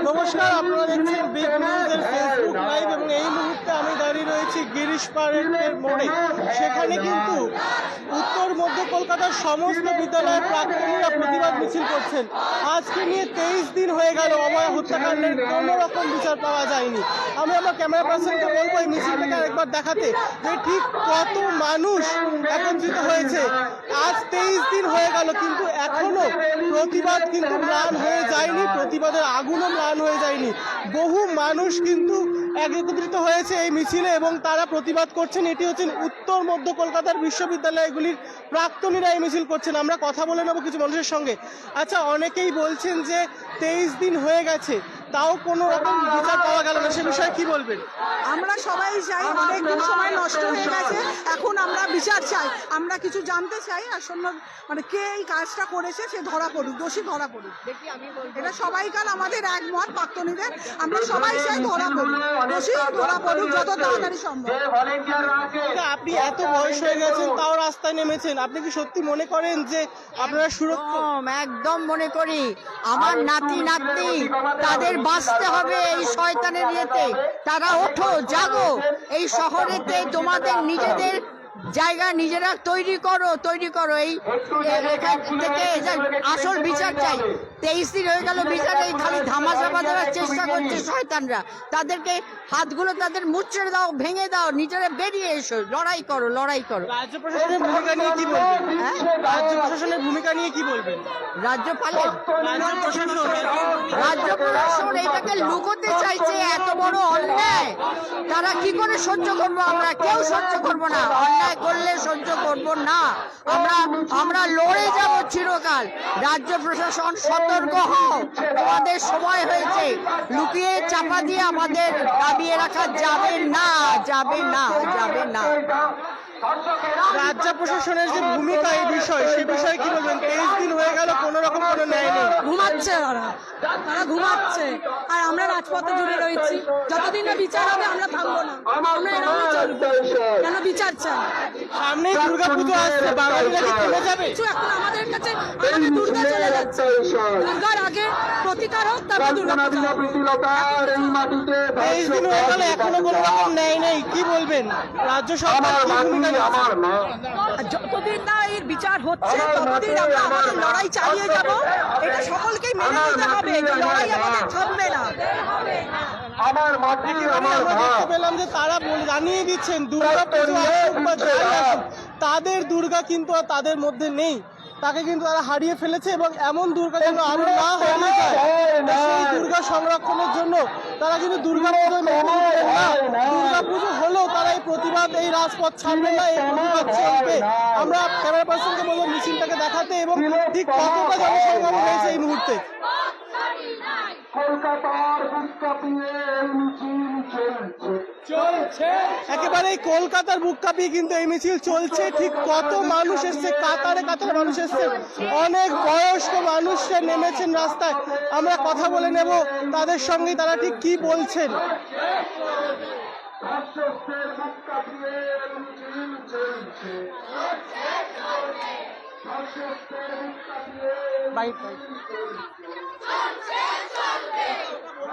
নমস্কার আপনারা দেখছেন বিগ নিউজের ফেসবুক লাইভ এবং এই মুহূর্তে গিরিশ পার্কের মোড়ে। সেখানে কিন্তু উত্তর, মধ্য কলকাতার সমস্ত বিদ্যালয়ের প্রাক্তনীরা প্রতিবাদ মিছিল করছেন। আজকে নিয়ে তেইশ দিন হয়ে গেল অভয় হত্যাকাণ্ডের, কোনো রকম বিচার পাওয়া যায়নি। আমি আমার ক্যামেরা পার্সনকে বলব এই মিছিলটাকে আরেকবার দেখাতে যে ঠিক কত মানুষ একত্রিত হয়েছে। আজ তেইশ দিন হয়ে গেল, কিন্তু এখনও প্রতিবাদ কিন্তু ম্লান হয়ে যায়নি, প্রতিবাদের আগুনও ম্লান হয়ে যায়নি। বহু মানুষ কিন্তু একত্রিত হয়েছে এই মিছিলে এবং তারা প্রতিবাদ করছেন। এটি হচ্ছে উত্তর মধ্য কলকাতার বিশ্ববিদ্যালয়গুলির প্রাক্তনীরা এই মিছিল করছেন। আমরা কথা বলে নেব কিছু মানুষের সঙ্গে। আচ্ছা অনেকেই বলছেন যে তেইশ দিন হয়ে গেছে। তাও কোনো রকম বিচার পাওয়া গেল না সে বিষয়ে কি বলবেন? আমরা সবাই চাই অনেকদিন সময় নষ্ট হয়ে গেছে। এখন আমরা বিচার চাই। আমরা কিছু জানতে চাই শূন্য মানে কে এই কাজটা করেছে সে ধরা পড়ুক দোষী ধরা পড়ুক। এটা সবাইকার আমাদের একমত প্রাক্তনীদের আমরা সবাই চাই ধরা পড়ুক। দোষী ধরা পড়ুক যত তাড়াতাড়ি সম্ভব। আপনি এত বয়স হয়ে গেছেন তাও রাস্তায় নেমেছেন। আপনি কি সত্যি মনে করেন যে আপনারা সুরক্ষিত? একদম একদম মনে করি। আমার নাতি নাতনি তাদের বাঁচতে হবে এই শয়তানের ইয়েতে। তারা ওঠো, জাগো। এই শহরেতে তোমাদের নিজেদের জায়গা নিজেরা তৈরি করো তৈরি করো। এই থেকে আসল বিচার চাই। তেইশ দিন হয়ে গেল বিচার এই খালি ধামাচাপা দেওয়ার চেষ্টা করছে শয়তানরা। তাদেরকে হাতগুলো তাদের মুচড়ে দাও ভেঙে দাও নিজেরা বেরিয়ে এসো লড়াই করো লড়াই করো। রাজ্য প্রশাসনের ভূমিকা নিয়ে কি বলবেন? হ্যাঁ? রাজ্য প্রশাসনের ভূমিকা নিয়ে কি বলবেন? রাজ্যপালের রাজ্য প্রশাসন রাজ্য প্রশাসন এটাকে লুকোতে চাইছে এত বড় অন্যায়। তারা কি করে সহ্য করব আমরা? কেউ সহ্য করব না। অন্যায় না। আমরা আমরা লড়ে যাব চিরকাল। রাজ্য প্রশাসন সতর্ক হও। তোমাদের সময় হয়েছে। লুকিয়ে চাপা দিয়ে আমাদের দাবিয়ে রাখা যাবে না যাবে না যাবে না। রাজ্য প্রশাসনের যে ভূমিকা এই বিষয় সে বিষয়ে কি বলবেন? তেইশ দিন হয়ে গেল কোনো রকম কোনো ন্যায় নেই। ঘুমাচ্ছে ওরা। তারা ঘুমাচ্ছে। আর আমরা রাজপথে জুড়ে রয়েছি। যতদিন না বিচার হবে আমরা থামবো না। আমরা এরকমই চলবো কেন বিচার চাই? দুর্গাপুজো আসছে বাঙালিরা কি থেমে যাবে? কিছু এখন আমাদের কাছে আমাদের দুর্গা চলে যাচ্ছে। দুর্গার আগে প্রতিকার হোক তারপর দুর্গা পূজা তেইশ দিন হয়ে গেল এখনও কোনো রকম ন্যায় নেই। কি বলবেন? রাজ্য সরকার কি ভূমিকা যতদিন না এর বিচার হচ্ছে ততদিন আমরা আমাদের লড়াই চালিয়ে যাব। এটা সকলকেই মেনে নিতে হবে। লড়াই আমাদের থামবে না। একেবারে আমরা দেখতে পেলাম যে তারা জানিয়ে দিচ্ছেন দুর্গা তাদের দুর্গা কিন্তু আর তাদের মধ্যে নেই। তাকে কিন্তু তারা হারিয়ে ফেলেছে এবং এমন দুর্গা যেন আরও না হারিয়ে যায়। তারা কিন্তু দুর্গা পুজো মেনে না। দুর্গা পুজো হলেও তারা এই প্রতিবাদ এই রাজপথ ছাড়বে না এই প্রতিবাদ চলবে। আমরা ক্যামেরা পার্সনকে বলব মিছিলটাকে দেখাতে এবং ঠিক কতটা জনসংখ্যা হয়েছে এই মুহূর্তে। কলকাতার বুক কাঁপিয়ে মিছিল চলছে। একেবারে কলকাতার বুক কাঁপিয়ে কিন্তু এই মিছিল চলছে। ঠিক কত মানুষ এসছে? কাতারে কাতারে মানুষ এসছে। অনেক বয়স্ক মানুষরা নেমেছেন রাস্তায়। আমরা কথা বলে নেব তাদের সঙ্গে তারা ঠিক কি বলছেন কাঁপিয়ে এই মিছিল চলছে রাষ্ট্রস্থের বুক কাঁপিয়ে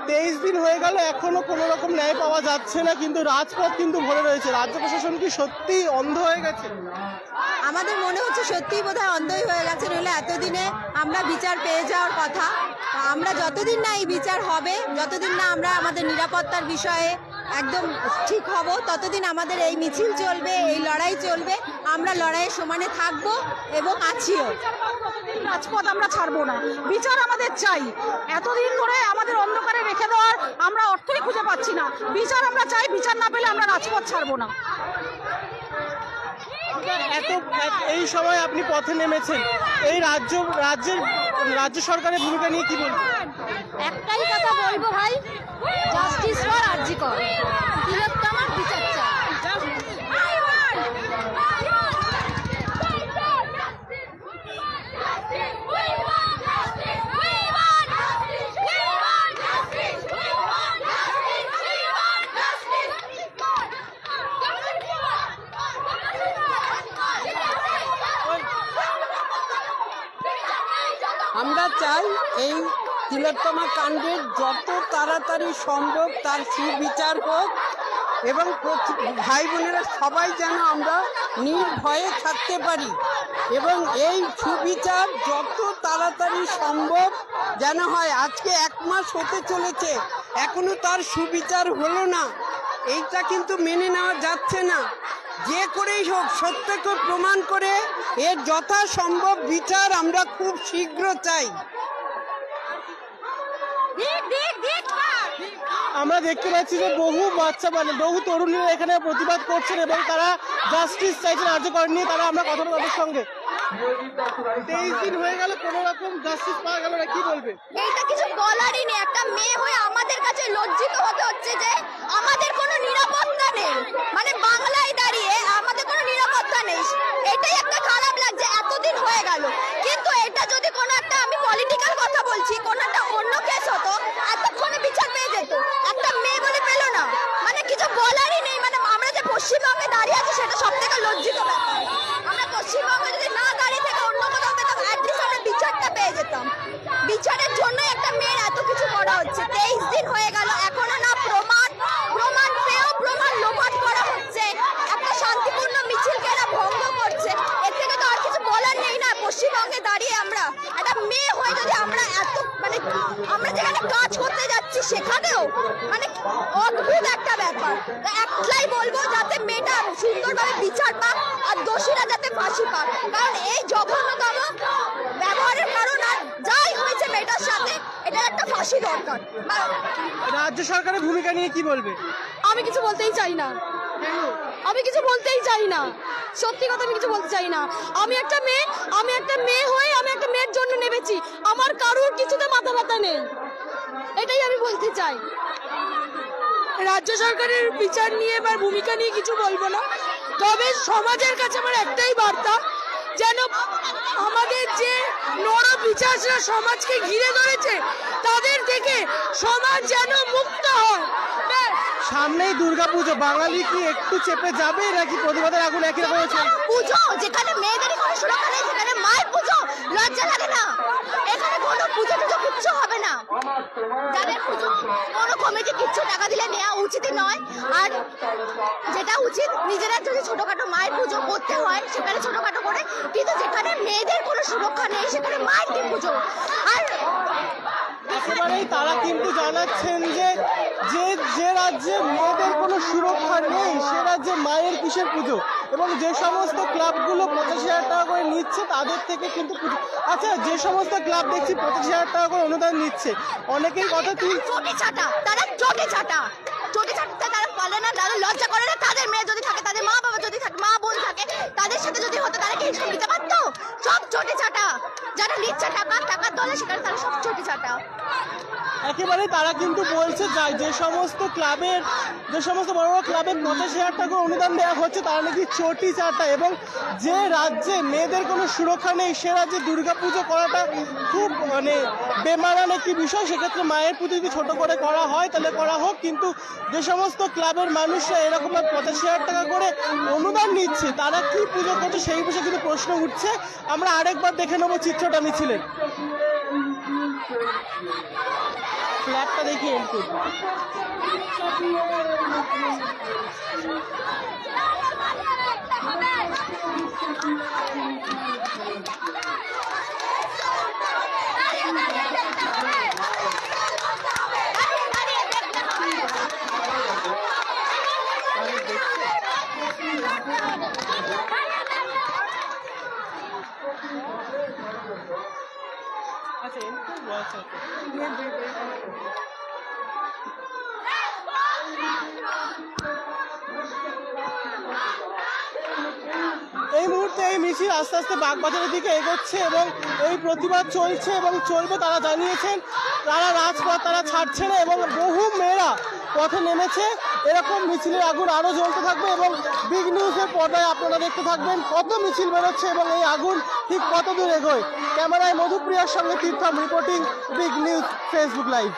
তেইশ দিন হয়ে গেল, এখনও কোনো রকম ন্যায় পাওয়া যাচ্ছে না, কিন্তু রাজপথ কিন্তু ভরে রয়েছে। রাজ্য প্রশাসন কি সত্যি অন্ধ হয়ে গেছে? আমাদের মনে হচ্ছে সত্যিই বোধহয় অন্ধই হয়ে গেছে, নইলে এতদিনে আমরা বিচার পেয়ে যাওয়ার কথা। আমরা যতদিন না এই বিচার হবে, যতদিন না আমরা আমাদের নিরাপত্তার বিষয়ে একদম ঠিক হব, ততদিন আমাদের এই মিছিল চলবে। চলবে আমরা লড়াইয়ের সমানে থাকব এবং আছিও রাজপথ আমরা ছাড়বো না। বিচার আমাদের চাই। এতদিন ধরে আমাদের অন্ধকারে রেখে দেওয়ার আমরা অর্থই খুঁজে পাচ্ছি না। বিচার আমরা চাই বিচার না পেলে আমরা রাজপথ ছাড়বো না। এত এত- এই সময় আপনি পথে নেমেছেন। এই রাজ্য রাজ্যের রাজ্য সরকারের ভূমিকা নিয়ে কি বলবেন? একটাই কথা বলব ভাই জাস্টিস ফর আরজি কর। আমরা চাই এই তিলোত্তমা কাণ্ডের যত তাড়াতাড়ি সম্ভব তার সুবিচার হোক এবং ভাই বোনেরা সবাই যেন আমরা নির্ভয়ে থাকতে পারি এবং এই সুবিচার যত তাড়াতাড়ি সম্ভব যেন হয়, আজকে এক মাস হতে চলেছে, এখনও তার সুবিচার হলো না। এইটা কিন্তু মেনে নেওয়া যাচ্ছে না। যে করেই হোক সত্যকে প্রমাণ করে এর যথাসম্ভব বিচার আমরা খুব শীঘ্র চাই। আমরা দেখতে পাচ্ছি যে বহু বাচ্চা মানে বহু তরুণীরা এখানে প্রতিবাদ করছেন এবং তারা জাস্টিস চাইছেন আর্যকর নিয়ে তারা আমরা কথা তাদের সঙ্গে। তেইশ দিন হয়ে গেল কোনো রকম জাস্টিস পাওয়া গেল না কি বলবে? এইটা কিছু বলারই নেই একটা মেয়ে হয়ে আমাদের কাছে লজ্জিত হতে হচ্ছে যে আমাদের কোনো নিরাপত্তা নেই। মানে বাংলায় দাঁড়িয়ে আমাদের কোনো নিরাপত্তা নেই এটাই একটা খারাপ লাগছে এতদিন হয়ে গেল কিন্তু এটা যদি কোনো একটা আমি পলিটিক্যাল কথা বলছি কোনো একটা অন্য কেস হতো এতক্ষণে বিচার পেয়ে যেত একটা মেয়ে বলে পেল না মানে কিছু বলারই নেই মানে আমরা যে পশ্চিমবঙ্গে দাঁড়িয়ে আছি সেটা সব থেকে লজ্জিত ব্যাপার আমরা পশ্চিমবঙ্গে যদি না দাঁড়িয়ে থেকে অন্য কোথাও পেতাম অ্যাটলিস্ট আমরা বিচারটা পেয়ে যেতাম বিচারের জন্য একটা মেয়ের এত কিছু করা হচ্ছে তেইশ দিন হয়ে গেল এখনও না প্রমাণ প্রমাণ পেয়েও প্রমাণ লোপাট করা হচ্ছে একটা শান্তিপূর্ণ মিছিলকে এরা ভঙ্গ করছে এর থেকে তো আর কিছু বলার নেই না পশ্চিমবঙ্গে দাঁড়িয়ে আমরা একটা মেয়ে হয়ে যদি আমরা এত মানে আমরা যেখানে কাজ করতে যাচ্ছি সেখানেও মানে অদ্ভুত একটা ব্যাপার তো একলাই বলব যাতে মেয়েটা সুন্দরভাবে বিচার পাক আর দোষীরা যাতে ফাঁসি পাক। কারণ এই জঘন্যতম ব্যবহারের কারণ আর যাই হয়েছে মেয়েটার সাথে এটার একটা ফাঁসি দরকার। রাজ্য সরকারের ভূমিকা নিয়ে কি বলবে? আমি কিছু বলতেই চাই না। আমি কিছু বলতেই চাই না। সত্যি কথা আমি কিছু বলতে চাই না। আমি একটা মেয়ে আমি একটা মেয়ে হয়ে আমি একটা মেয়ের জন্য নেমেছি। আমার কারোর কিছুতে মাথা ব্যথা নেই। এটাই আমি বলতে চাই। রাজ্য সরকারের বিচার নিয়ে বা ভূমিকা নিয়ে কিছু বলব না। তবে সমাজের কাছে আমার একটাই বার্তা যেন আমাদের যে নর বিচাররা সমাজকে ঘিরে ধরেছে তাদের থেকে সমাজ যেন মুক্ত হয়। সামনেই দুর্গাপুজো বাঙালি কি একটু চেপে যাবে নাকি প্রতিবাদের আগুন একই রকম পুজো যেখানে মেয়েদেরই কোনো সুরক্ষা নেই সেখানে মায়ের পুজো লজ্জা লাগে না এখানে কোনো পুজো টুজো কিচ্ছু হবে না যাদের পুজো কোনো কমিটি কিচ্ছু টাকা দিলে নেওয়া উচিত নয়। আর যেটা উচিত নিজেরা যদি ছোটখাটো মায়ের পুজো করতে হয়, সেখানে ছোটোখাটো করে, কিন্তু যেখানে মেয়েদের কোনো সুরক্ষা নেই, সেখানে মায়ের কি পুজো? আর একেবারেই তারা কিন্তু জানাচ্ছেন যে যে যে রাজ্যে মেয়েদের কোনো সুরক্ষা নেই, সে রাজ্যে মায়ের কিসের পুজো? এবং যে সমস্ত ক্লাবগুলো পঁচাশি হাজার টাকা করে নিচ্ছে, তাদের থেকে কিন্তু আচ্ছা যে সমস্ত ক্লাব দেখছি পঁচাশি হাজার টাকা করে অনুদান নিচ্ছে, অনেকেই কথা তুই তারা চটি ছাটা। চটি ছাটা তারা পালে না, তারা লজ্জা করে না, তাদের মেয়ে যদি থাকে, তাদের মা বাবা যদি থাকে, মা বোন থাকে, তাদের সাথে যদি হতো, তারা কি এইসব নিতে পারতো? সব চটি ছাটা। যারা নিচ্ছে টাকা, টাকার দলে সেখানে তারা সব চটি ছাটা। একেবারে তারা কিন্তু বলছে যে সমস্ত ক্লাবের, যে সমস্ত বড় বড় ক্লাবের পঁচাশি হাজার টাকা অনুদান দেওয়া হচ্ছে, তারা নাকি চটি চাটা এবং যে রাজ্যে মেয়েদের কোনো সুরক্ষা নেই, সে রাজ্যে দুর্গাপুজো করাটা খুব মানে বেমানান একটি বিষয়। সেক্ষেত্রে মায়ের পুজো যদি ছোটো করে করা হয়, তাহলে করা হোক। কিন্তু যে সমস্ত ক্লাবের মানুষরা এরকম পঁচাশি হাজার টাকা করে অনুদান নিচ্ছে, তারা কি পুজো করছে সেই বিষয়ে কিন্তু প্রশ্ন উঠছে। আমরা আরেকবার দেখে নেব চিত্রটা মিছিলের ফ্ল্যাটটা দেখি এন্ড করব আচ্ছা আচ্ছা এই মুহূর্তে এই মিছিল আস্তে আস্তে বাগবাজারের দিকে এগোচ্ছে এবং এই প্রতিবাদ চলছে এবং চলবে তারা জানিয়েছেন, তারা রাজপথ তারা ছাড়ছে না এবং বহু মেয়েরা পথে নেমেছে। এরকম মিছিলের আগুন আরও জ্বলতে থাকবে এবং বিগ নিউজের পর্দায় আপনারা দেখতে থাকবেন কত মিছিল বেরোচ্ছে এবং এই আগুন ঠিক কত দূর এগোয়। ক্যামেরায় মধুপ্রিয়ার সঙ্গে Tirtham reporting big news Facebook live